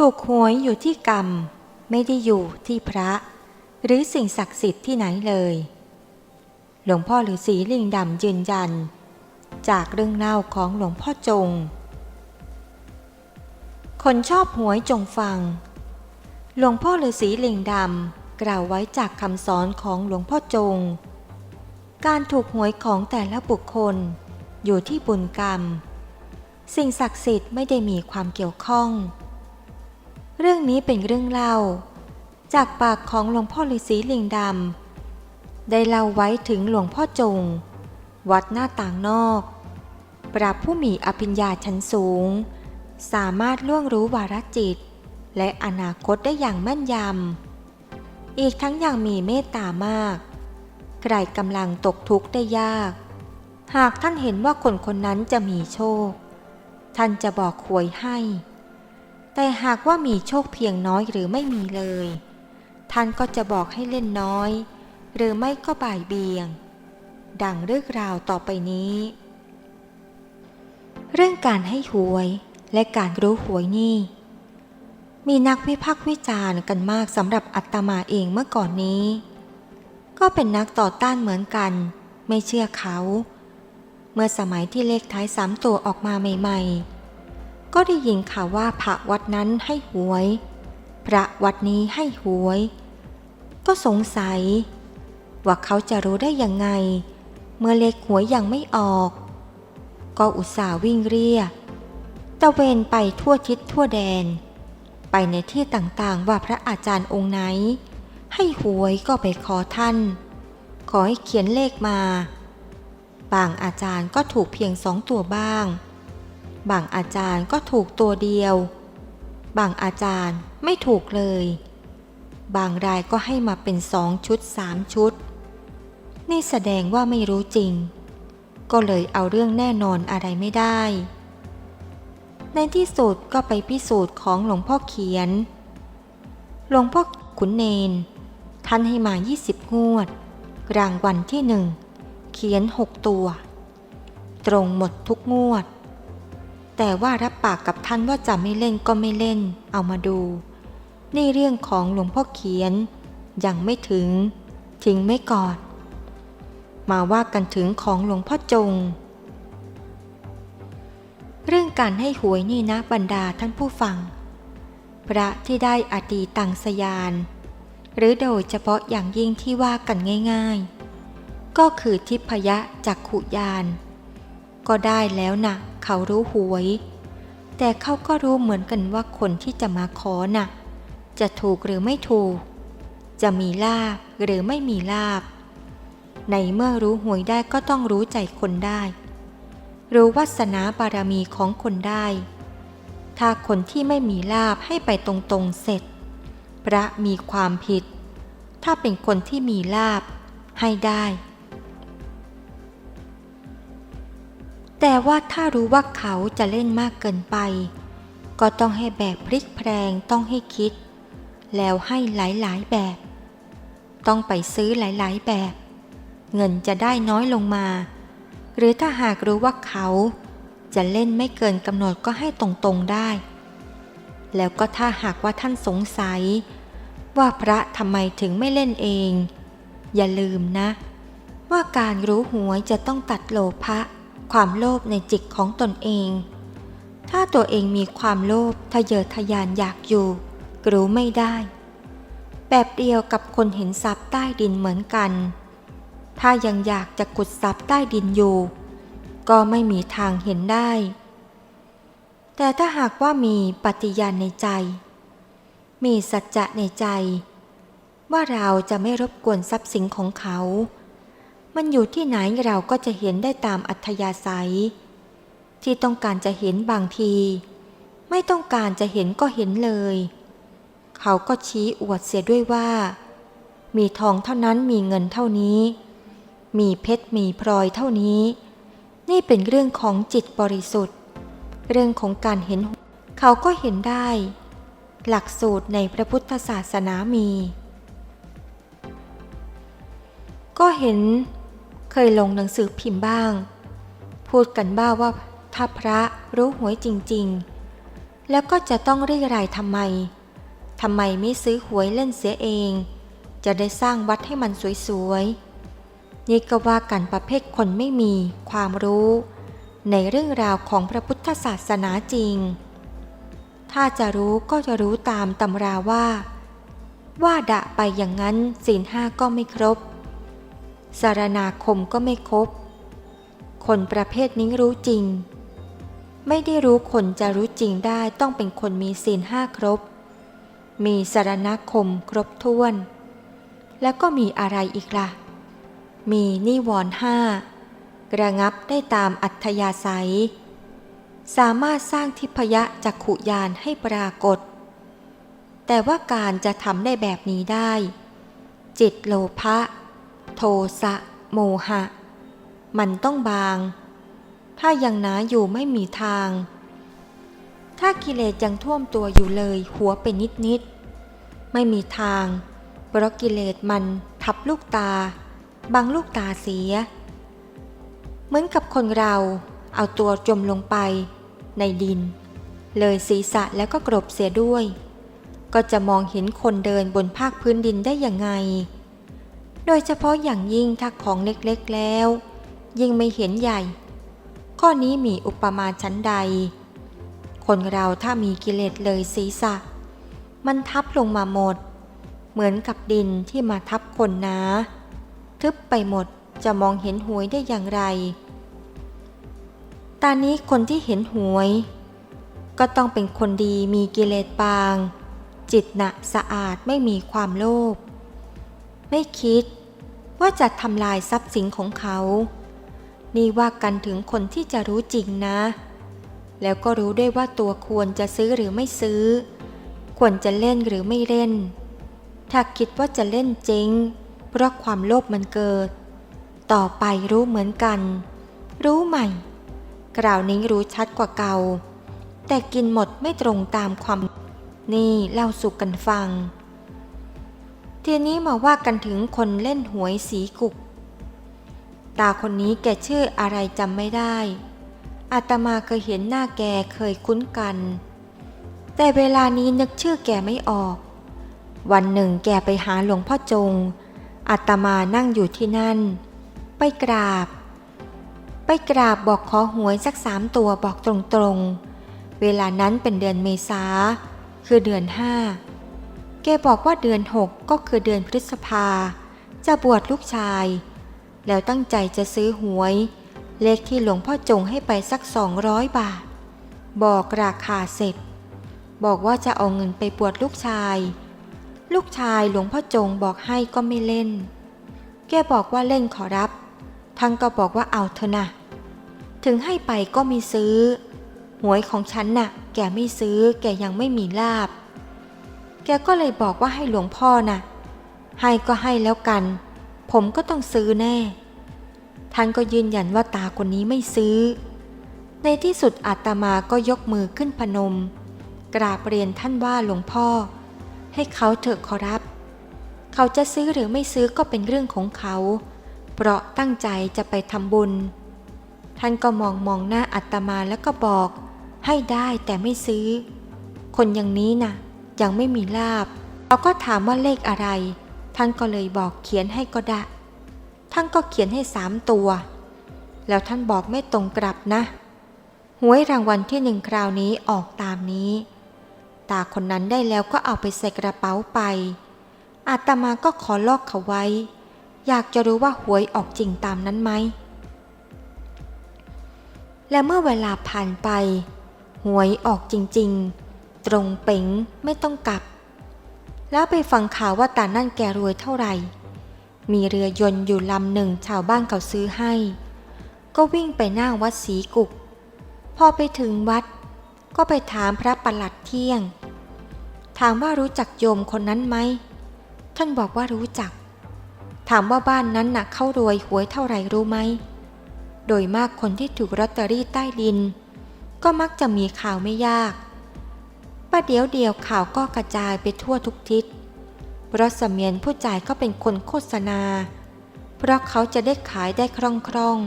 ถูกหวยอยู่ที่กรรม ไม่ได้อยู่ที่พระ หรือสิ่งศักดิ์สิทธิ์ที่ไหนเลย หลวงพ่อฤาษีลิงดำยืนยัน จากเรื่องเล่าของหลวงพ่อจง คนชอบหวยจงฟัง หลวงพ่อฤาษีลิงดำกล่าวไว้จากคำสอนของหลวงพ่อจง การถูกหวยของแต่ละบุคคลอยู่ที่บุญกรรม สิ่งศักดิ์สิทธิ์ไม่ได้มีความเกี่ยวข้อง เรื่องนี้เป็นเรื่องเล่า จากปากของหลวงพ่อฤาษีลิงดำได้เล่าไว้ถึงหลวงพ่อจง วัดหน้าต่างนอก ปราบผู้มีอภิญญาชั้นสูง สามารถล่วงรู้วาระจิต และอนาคตได้อย่างแม่นยำ อีกทั้งยังมีเมตตามาก ใครกำลังตกทุกข์ได้ยาก หากท่านเห็นว่าคนคนนั้นจะมีโชค ท่านจะบอกหวยให้ แต่หากว่ามีโชคเพียงน้อยหรือไม่มีเลย ท่านก็จะบอกให้เล่นน้อย หรือไม่ก็บ่ายเบียง ดังเรื่องราวต่อไปนี้ เรื่องการให้หวยและการรู้หวยนี่ มีนักวิพากษ์วิจารณ์กันมากสำหรับอัตมาเองเมื่อก่อนนี้ ก็เป็นนักต่อต้านเหมือนกัน ไม่เชื่อเขา เมื่อสมัยที่เลขท้ายสามตัวออกมาใหม่ ๆ ก็ได้ยินข่าวว่าพระวัดนั้นให้หวย พระวัดนี้ให้หวย ก็สงสัย ว่าเขาจะรู้ได้ยังไง เมื่อเลขหวยยังไม่ออก ก็อุตส่าห์วิ่งเรียตะเวนไปทั่วทิศทั่วแดน ไปในที่ต่างๆว่าพระอาจารย์องค์ไหน ให้หวยก็ไปขอท่าน ขอให้เขียนเลขมา บางอาจารย์ก็ถูกเพียงสองตัวบ้าง บางอาจารย์ก็ถูกตัวเดียว บางอาจารย์ไม่ถูกเลย บางรายก็ให้มาเป็นสองชุดสามชุด นี่แสดงว่าไม่รู้จริง ก็เลยเอาเรื่องแน่นอนอะไรไม่ได้ ในที่สุดก็ไปพิสูจน์ของหลวงพ่อเขียน หลวงพ่อขุนเนน ท่านให้มา 20 งวด รางวัลที่หนึ่งเขียน 6 ตัว ตรงหมดทุกงวด แต่ว่ารับปากกับท่านว่าจะไม่เล่นก็ไม่เล่น เอามาดู นี่เรื่องของหลวงพ่อเขียน ยังไม่ถึง ทิ้งไม่ก่อน มาว่ากันถึงของหลวงพ่อจง เรื่องการให้หวยนี่นะบรรดาท่านผู้ฟัง พระที่ได้อดีตังสยาน หรือโดยเฉพาะอย่างยิ่งที่ว่ากันง่าย ๆ ก็คือทิพยะจากขุยาน ก็ได้แล้วนะ เขารู้หวย แต่เขาก็รู้เหมือนกันว่าคนที่จะมาขอนะ่ะ จะถูกหรือไม่ถูก จะมีลาบหรือไม่มีลาบ ในเมื่อรู้หวยได้ก็ต้องรู้ใจคนได้ รู้วาสนาบารมีของคนได้ ถ้าคนที่ไม่มีลาบให้ไปตรงๆเสร็จ พระมีความผิด ถ้าเป็นคนที่มีลาบให้ได้ แต่ว่าถ้ารู้ว่าเขาจะเล่นมากเกินไป ก็ต้องให้แบกพริกแพรงต้องให้คิด แล้วให้หลายๆแบบ ต้องไปซื้อหลายๆแบบ เงินจะได้น้อยลงมา หรือถ้าหากรู้ว่าเขาจะเล่นไม่เกินกำหนดก็ให้ตรงๆได้ แล้วก็ถ้าหากว่าท่านสงสัย ว่าพระทำไมถึงไม่เล่นเอง อย่าลืมนะ ว่าการรู้หวยจะต้องตัดโลภะ ความโลภในจิตของตนเอง ถ้าตัวเองมีความโลภทะเยอทะยานอยากอยู่รู้ไม่ได้ แบบเดียวกับคนเห็นทรัพย์ใต้ดินเหมือนกัน ถ้ายังอยากจะขุดทรัพย์ใต้ดินอยู่ ก็ไม่มีทางเห็นได้ แต่ถ้าหากว่ามีปฏิญาณในใจ มีสัจจะในใจ ว่าเราจะไม่รบกวนทรัพย์สินของเขา มันอยู่ที่ไหนเราก็จะเห็นได้ตามอัธยาศัย ที่ต้องการจะเห็นบางที ไม่ต้องการจะเห็นก็เห็นเลย เขาก็ชี้อวดเสียด้วยว่า มีทองเท่านั้นมีเงินเท่านี้ มีเพชรมีพลอยเท่านี้ นี่เป็นเรื่องของจิตบริสุทธิ์ เรื่องของการเห็นเขาก็เห็นได้ หลักสูตรในพระพุทธศาสนามีก็เห็น เคยลงหนังสือพิมพ์บ้าง พูดกันบ้าว่าถ้าพระรู้หวยจริง ๆ แล้วก็จะต้องเรียรายทำไมทำไมไม่ซื้อหวยเล่นเสียเอง จะได้สร้างวัดให้มันสวยๆ นี่ก็ว่ากันประเภทคนไม่มีความรู้ ในเรื่องราวของพระพุทธศาสนาจริง ถ้าจะรู้ก็จะรู้ตามตำราว่า ว่าดะไปอย่างนั้นศีลห้าก็ไม่ครบ สารนาคมก็ไม่ครบคนประเภทนี้รู้จริง ไม่ได้รู้คนจะรู้จริงได้ต้องเป็นคนมีศีลห้าครบ มีสารณคมครบถ้วน แล้วก็มีอะไรอีกละ่ะ มีนิวรณ์ห้าระงับได้ตามอัธยาศัย สามารถสร้างทิพยะจักขุยานให้ปรากฏ แต่ว่าการจะทำได้แบบนี้ได้ จิตโลภะ โทสะโมหะ มันต้องบาง ถ้ายังหนาอยู่ไม่มีทาง ถ้ากิเลสยังท่วมตัวอยู่เลยหัวเป็นนิดนิดๆไม่มีทาง เพราะกิเลสมันทับลูกตา บังลูกตาเสีย เหมือนกับคนเราเอาตัวจมลงไปในดิน เลยศีรษะแล้วก็กรบเสียด้วย ก็จะมองเห็นคนเดินบนภาคพื้นดินได้ยังไง โดยเฉพาะอย่างยิ่งถ้าของเล็กๆแล้ว ยิ่งไม่เห็นใหญ่ ข้อนี้มีอุปมาชั้นใด คนเราถ้ามีกิเลสเลยศีรษะ มันทับลงมาหมด เหมือนกับดินที่มาทับคนนะทึบไปหมดจะมองเห็นหวยได้อย่างไรตอนนี้คนที่เห็นหวย ก็ต้องเป็นคนดีมีกิเลสบาง จิตหนะสะอาดไม่มีความโลภไม่คิด ว่าจะทำลายทรัพย์สินของเขา นี่ว่ากันถึงคนที่จะรู้จริงนะ แล้วก็รู้ด้วยว่าตัวควรจะซื้อหรือไม่ซื้อ ควรจะเล่นหรือไม่เล่น ถ้าคิดว่าจะเล่นจริง เพราะความโลภมันเกิด ต่อไปรู้เหมือนกัน รู้ใหม่กล่าวนี้รู้ชัดกว่าเก่า แต่กินหมดไม่ตรงตามความ นี่เล่าสู่กันฟัง ทีนี้มาว่ากันถึงคนเล่นหวยสีกุก ตาคนนี้แกชื่ออะไรจำไม่ได้ อาตมาเคยเห็นหน้าแกเคยคุ้นกัน แต่เวลานี้นึกชื่อแกไม่ออก วันหนึ่งแกไปหาหลวงพ่อจง อาตมานั่งอยู่ที่นั่น ไปกราบ ไปกราบบอกขอหวยสักสามตัวบอกตรงๆ เวลานั้นเป็นเดือนเมษาคือเดือนห้า กบอกว่าเดือนหกก็คือเดือนพฤษภา จะบวชลูกชาย แล้วตั้งใจจะซื้อหวย เลขที่หลวงพ่อจงให้ไปสักสองร้อยบาท บอกราคาเสร็จ บอกว่าจะเอาเงินไปบวชลูกชาย ลูกชายหลวงพ่อจงบอกให้ก็ไม่เล่น แกบอกว่าเล่นขอรับ ทั้งก็บอกว่าเอาเถอะนะ ถึงให้ไปก็ม่ซื้อ หวยของฉันน่ะ แกไม่ซื้อแกยังไม่มีลาบ แกก็เลยบอกว่าให้หลวงพ่อน่ะ ให้ก็ให้แล้วกัน ผมก็ต้องซื้อแน่ ท่านก็ยืนยันว่าตาคนนี้ไม่ซื้อ ในที่สุดอาตมาก็ยกมือขึ้นพนม กราบเรียนท่านว่าหลวงพ่อ ให้เขาเถอะขอรับ เขาจะซื้อหรือไม่ซื้อก็เป็นเรื่องของเขา เพราะตั้งใจจะไปทำบุญ ท่านก็มองมองหน้าอาตมาแล้วก็บอก ให้ได้แต่ไม่ซื้อ คนอย่างนี้นะ่ะ ยังไม่มีลาบ เราก็ถามว่าเลขอะไร ท่านก็เลยบอกเขียนให้ก็ได้ท่านก็เขียนให้สามตัว แล้วท่านบอกไม่ตรงกลับนะ หวยรางวัลที่หนึ่งคราวนี้ออกตามนี้ ตาคนนั้นได้แล้วก็เอาไปใส่กระเป๋าไป อาตมาก็ขอลอกเขาไว้ อยากจะรู้ว่าหวยออกจริงตามนั้นไหม และเมื่อเวลาผ่านไป หวยออกจริง ๆ ตรงเป๋งไม่ต้องกลับ แล้วไปฟังข่าวว่าตานั่นแกรวยเท่าไหร่ มีเรือยนต์อยู่ลำหนึ่งชาวบ้านเขาซื้อให้ ก็วิ่งไปหน้าวัดศรีกุก พอไปถึงวัด ก็ไปถามพระประหลัดเที่ยง ถามว่ารู้จักโยมคนนั้นไหม ท่านบอกว่ารู้จัก ถามว่าบ้านนั้นน่ะเข้ารวยหวยเท่าไหร่รู้ไหม โดยมากคนที่ถูกลอตเตอรี่ใต้ดิน ก็มักจะมีข่าวไม่ยาก ประเดี๋ยวเดียวข่าวก็กระจายไปทั่วทุกทิศเพราะเสมียนผู้จ่ายก็เป็นคนโฆษณา เพราะเขาจะได้ขายได้คล่อง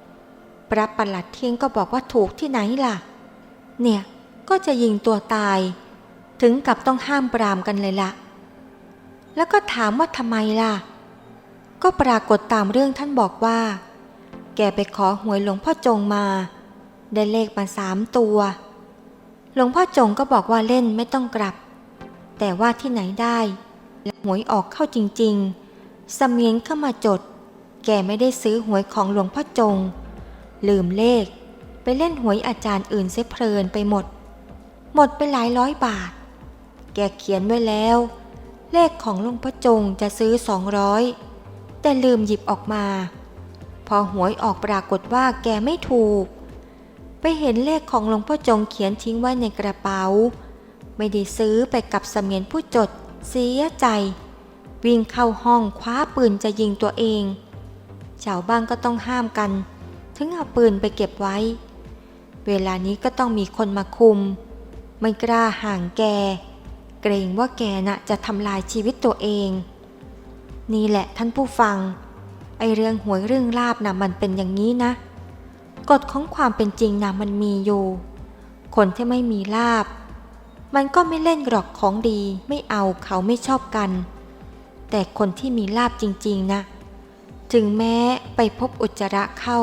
ๆ พระประหลัดเทียงก็บอกว่าถูกที่ไหนล่ะ เนี่ยก็จะยิงตัวตาย ถึงกับต้องห้ามปรามกันเลยละแล้วก็ถามว่าทำไมล่ะ ก็ปรากฏตามเรื่องท่านบอกว่า แกไปขอหวยหลวงพ่อจงมา ได้เลขมาสามตัว หลวงพ่อจงก็บอกว่าเล่นไม่ต้องกลับ แต่ว่าที่ไหนได้หวยออกเข้าจริงๆสเมียนเข้ามาจด แกไม่ได้ซื้อหวยของหลวงพ่อจง ลืมเลข ไปเล่นหวยอาจารย์อื่นเสียเพลินไปหมด หมดไปหลายร้อยบาท แกเขียนไว้แล้ว เลขของหลวงพ่อจงจะซื้อสองร้อยแต่ลืมหยิบออกมา พอหวยออกปรากฏว่าแกไม่ถูก เห็นเลขของหลวงพ่อจงเขียนทิ้งไว้ในกระเป๋า ไม่ได้ซื้อไปกับเสมียนผู้จด เสียใจ วิ่งเข้าห้องคว้าปืนจะยิงตัวเองชาวบ้านก็ต้องห้ามกัน ถึงเอาปืนไปเก็บไว้ เวลานี้ก็ต้องมีคนมาคุม ไม่กล้าห่างแก เกรงว่าแกน่ะจะทำลายชีวิตตัวเอง นี่แหละท่านผู้ฟัง ไอเรื่องหวยเรื่องลาบนะมันเป็นอย่างนี้นะ กฎของความเป็นจริงนะมันมีอยู่ คนที่ไม่มีลาบ มันก็ไม่เล่นหรอกของดีไม่เอาเขาไม่ชอบกัน แต่คนที่มีลาบจริง ๆ นะ ถึงแม้ไปพบอุจจาระเข้า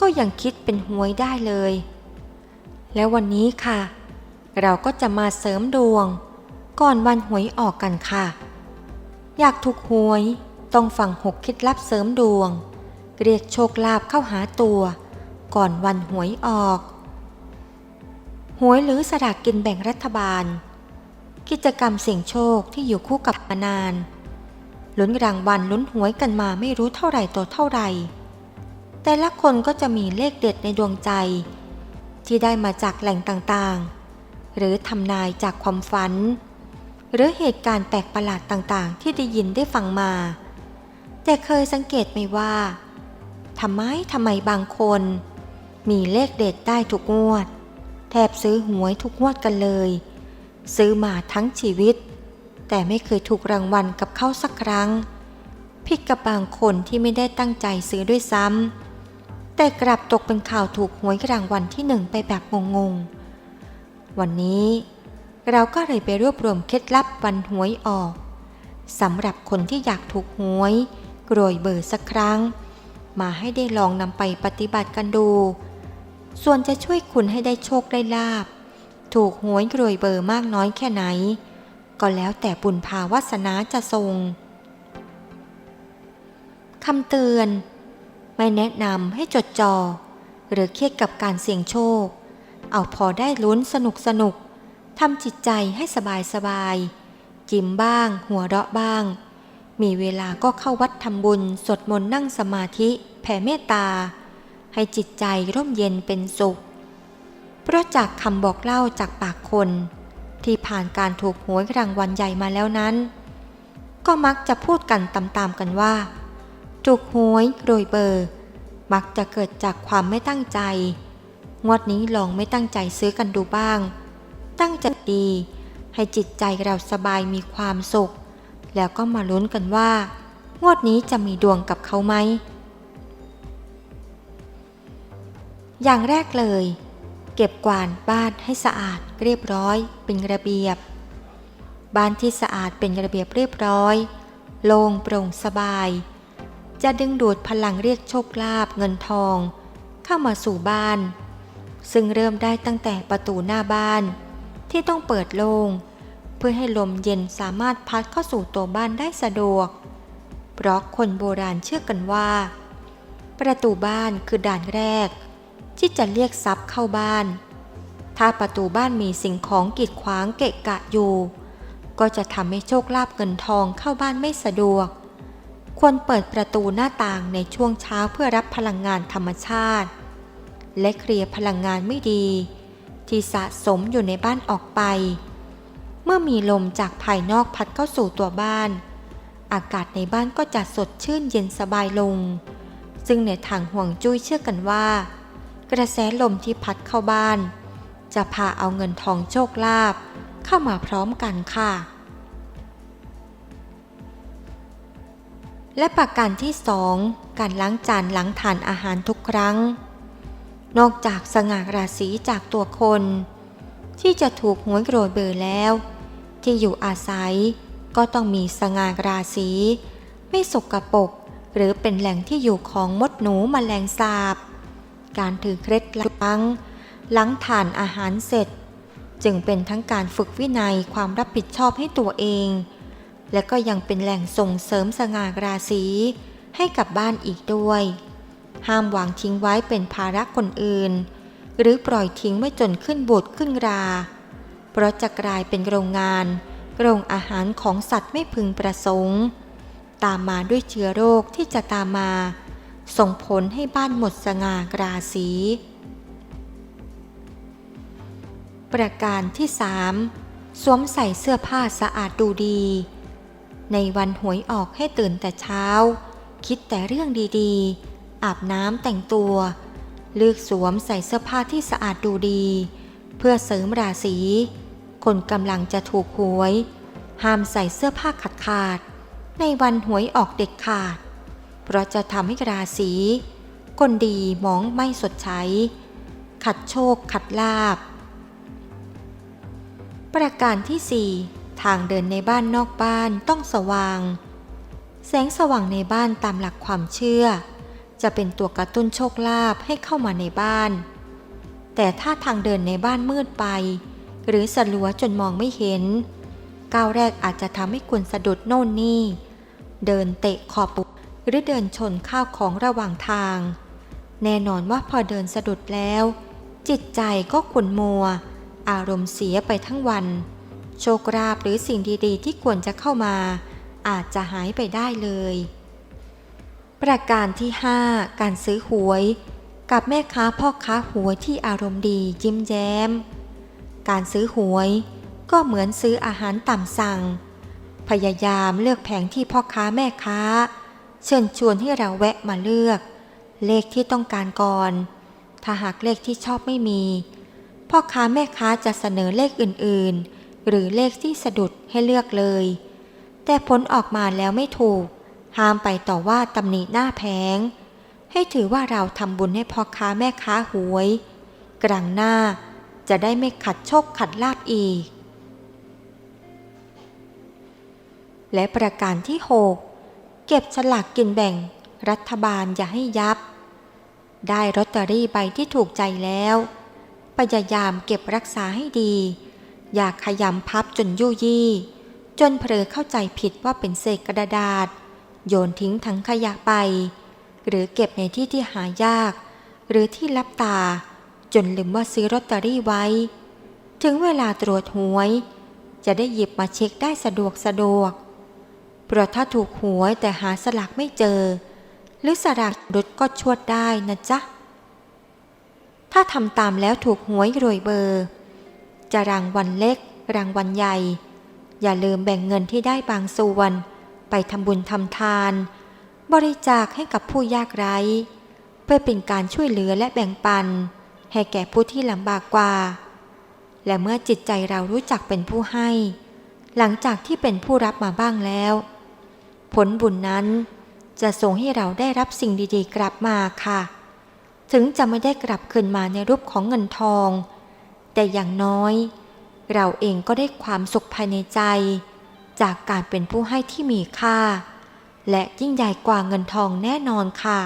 ก็ยังคิดเป็นหวยได้เลย แล้ววันนี้ค่ะ เราก็จะมาเสริมดวง ก่อนวันหวยออกกันค่ะ อยากถูกหวยต้องฟังหกคล็ดลับเสริมดวง เรียกโชคลาภเข้าหาตัว ก่อนวันหวยออก หวยหรือสลากกินแบ่งรัฐบาล กิจกรรมเสี่ยงโชคที่อยู่คู่กับมานานลุ้นรางวัลลุ้นหวยกันมาไม่รู้เท่าไหร่ต่อเท่าไหร่ แต่ละคนก็จะมีเลขเด็ดในดวงใจ ที่ได้มาจากแหล่งต่างๆ หรือทำนายจากความฝัน หรือเหตุการณ์แปลกประหลาดต่างๆ ที่ได้ยินได้ฟังมา แต่เคยสังเกตไหมว่าทำไมทำไมบางคน มีเลขเด็ดได้ทุกงวด แทบซื้อหวยทุกงวดกันเลย ซื้อมาทั้งชีวิต แต่ไม่เคยถูกรางวัลกับเขาสักครั้งผิดกับบางคนที่ไม่ได้ตั้งใจซื้อด้วยซ้ำแต่กลับตกเป็นข่าวถูกหวยรางวัลที่หนึ่งไปแบบงงๆ วันนี้เราก็เลยไปรวบรวมเคล็ดลับวันหวยออกสำหรับคนที่อยากถูกหวยกรวยเบอร์สักครั้ง มาให้ได้ลองนำไปปฏิบัติกันดู ส่วนจะช่วยคุณให้ได้โชคได้ลาบ ถูกหวยรวยเบอร์มากน้อยแค่ไหน ก็แล้วแต่บุญภาวาสนาจะทรงคำเตือน ไม่แนะนำให้จดจอ่อหรือเครียดกับการเสี่ยงโชค เอาพอได้ลุ้นสนุกสนุกทำจิตใจให้สบายสบายจิ้มบ้าง หัวเราะบ้าง มีเวลาก็เข้าวัดทำบุญ สวดมนต์นั่งสมาธิ แผ่เมตตา ให้จิตใจร่มเย็นเป็นสุข เพราะจากคำบอกเล่าจากปากคน ที่ผ่านการถูกหวยรางวัลใหญ่มาแล้วนั้น ก็มักจะพูดกันตามๆกันว่า ถูกหวยโดยเบอร์ มักจะเกิดจากความไม่ตั้งใจ งวดนี้ลองไม่ตั้งใจซื้อกันดูบ้าง ตั้งใจดีให้จิตใจเราสบายมีความสุข แล้วก็มาลุ้นกันว่า งวดนี้จะมีดวงกับเขาไหม อย่างแรกเลย เก็บกวาดบ้านให้สะอาดเรียบร้อยเป็นระเบียบ บ้านที่สะอาดเป็นระเบียบเรียบร้อย โล่งโปร่งสบาย จะดึงดูดพลังเรียกโชคลาภเงินทอง เข้ามาสู่บ้าน ซึ่งเริ่มได้ตั้งแต่ประตูหน้าบ้าน ที่ต้องเปิดโล่งเพื่อให้ลมเย็นสามารถพัดเข้าสู่ตัวบ้านได้สะดวก เพราะคนโบราณเชื่อกันว่า ประตูบ้านคือด่านแรก ที่จะเรียกทรัพย์เข้าบ้าน ถ้าประตูบ้านมีสิ่งของกีดขวางเกะกะอยู่ ก็จะทำให้โชคลาภเงินทองเข้าบ้านไม่สะดวก ควรเปิดประตูหน้าต่างในช่วงเช้าเพื่อรับพลังงานธรรมชาติ และเคลียร์พลังงานไม่ดี ที่สะสมอยู่ในบ้านออกไป เมื่อมีลมจากภายนอกพัดเข้าสู่ตัวบ้าน อากาศในบ้านก็จะสดชื่นเย็นสบายลง ซึ่งในทางห่วงจุ้ยเชื่อกันว่า กระแสลมที่พัดเข้าบ้าน จะพาเอาเงินทองโชคลาภเข้ามาพร้อมกันค่ะ และประการที่สองการล้างจานล้างทานอาหารทุกครั้ง นอกจากสง่าราศีจากตัวคน ที่จะถูกหวยโกรธเบอร์แล้ว ที่อยู่อาศัยก็ต้องมีสง่าราศีไม่สกรปรกหรือเป็นแหล่งที่อยู่ของมดหนูมแมลงสาบ การถือเคล็ดลังหลังทานอาหารเสร็จ จึงเป็นทั้งการฝึกวินัยความรับผิดชอบให้ตัวเอง และก็ยังเป็นแหล่งส่งเสริมสง่าราศีให้กับบ้านอีกด้วย ห้ามวางทิ้งไว้เป็นภาระคนอื่น หรือปล่อยทิ้งไว้จนขึ้นบดขึ้นรา เพราะจะกลายเป็นโรงงาน โรงอาหารของสัตว์ไม่พึงประสงค์ ตามมาด้วยเชื้อโรคที่จะตามมา ส่งผลให้บ้านหมดสง่าราศีประการที่สามสวมใส่เสื้อผ้าสะอาดดูดี ในวันหวยออกให้ตื่นแต่เช้า คิดแต่เรื่องดีๆ อาบน้ำแต่งตัว เลือกสวมใส่เสื้อผ้าที่สะอาดดูดี เพื่อเสริมราศี คนกำลังจะถูกหวย ห้ามใส่เสื้อผ้าขาดขาดๆในวันหวยออกเด็ดขาด เพราะจะทำให้ราศีคนดีมองไม่สดใสขัดโชคขัดลาบ ประการที่ 4 ทางเดินในบ้านนอกบ้านต้องสว่าง แสงสว่างในบ้านตามหลักความเชื่อ จะเป็นตัวกระตุ้นโชคลาภให้เข้ามาในบ้าน แต่ถ้าทางเดินในบ้านมืดไป หรือสลัวจนมองไม่เห็น ก้าวแรกอาจจะทำให้คุณสะดุดโน่นนี่ เดินเตะขอบปุก หรือเดินชนข้าวของระหว่างทาง แน่นอนว่าพอเดินสะดุดแล้ว จิตใจก็ขุ่นมัว อารมณ์เสียไปทั้งวัน โชคราบหรือสิ่งดีๆ ที่ควรจะเข้ามา อาจจะหายไปได้เลย ประการที่ 5 การซื้อหวย กับแม่ค้าพ่อค้าหวยที่อารมณ์ดียิ้มแย้ม การซื้อหวยก็เหมือนซื้ออาหารตามสั่ง พยายามเลือกแผงที่พ่อค้าแม่ค้า เชิญชวนให้เราแวะมาเลือก เลขที่ต้องการก่อน ถ้าหากเลขที่ชอบไม่มี พ่อค้าแม่ค้าจะเสนอเลขอื่นๆ หรือเลขที่สะดุดให้เลือกเลย แต่ผลออกมาแล้วไม่ถูก ห้ามไปต่อว่าตำหนิหน้าแผง ให้ถือว่าเราทำบุญให้พ่อค้าแม่ค้าหวย กลางหน้าจะได้ไม่ขัดโชคขัดลาบอีก และประการที่ 6 เก็บฉลากกินแบ่ง รัฐบาลอย่าให้ยับ ได้ลอตเตอรี่ใบที่ถูกใจแล้ว พยายามเก็บรักษาให้ดี อย่าขยำพับจนยุ่ยี่ จนเผลอเข้าใจผิดว่าเป็นเศษกระดาษ โยนทิ้งทั้งขยะไป หรือเก็บในที่ที่หายาก หรือที่ลับตา จนลืมว่าซื้อลอตเตอรี่ไว้ ถึงเวลาตรวจหวย จะได้หยิบมาเช็คได้สะดวกสะดวก เพราะถ้าถูกหวยแต่หาสลากไม่เจอ หรือสลากดุดก็ชวดได้นะจ๊ะ ถ้าทำตามแล้วถูกหวยรวยเบอร์ จะรางวัลเล็ก รางวัลใหญ่ อย่าลืมแบ่งเงินที่ได้บางส่วน ไปทำบุญทำทาน บริจาคให้กับผู้ยากไร้ เพื่อเป็นการช่วยเหลือและแบ่งปัน ให้แก่ผู้ที่ลำบากกว่า และเมื่อจิตใจเรารู้จักเป็นผู้ให้หลังจากที่เป็นผู้รับมาบ้างแล้ว ผลบุญนั้นจะส่งให้เราได้รับสิ่งดีๆ กลับมาค่ะ ถึงจะไม่ได้กลับคืนมาในรูปของเงินทอง แต่อย่างน้อย เราเองก็ได้ความสุขภายในใจ จากการเป็นผู้ให้ที่มีค่า และยิ่งใหญ่กว่าเงินทองแน่นอนค่ะ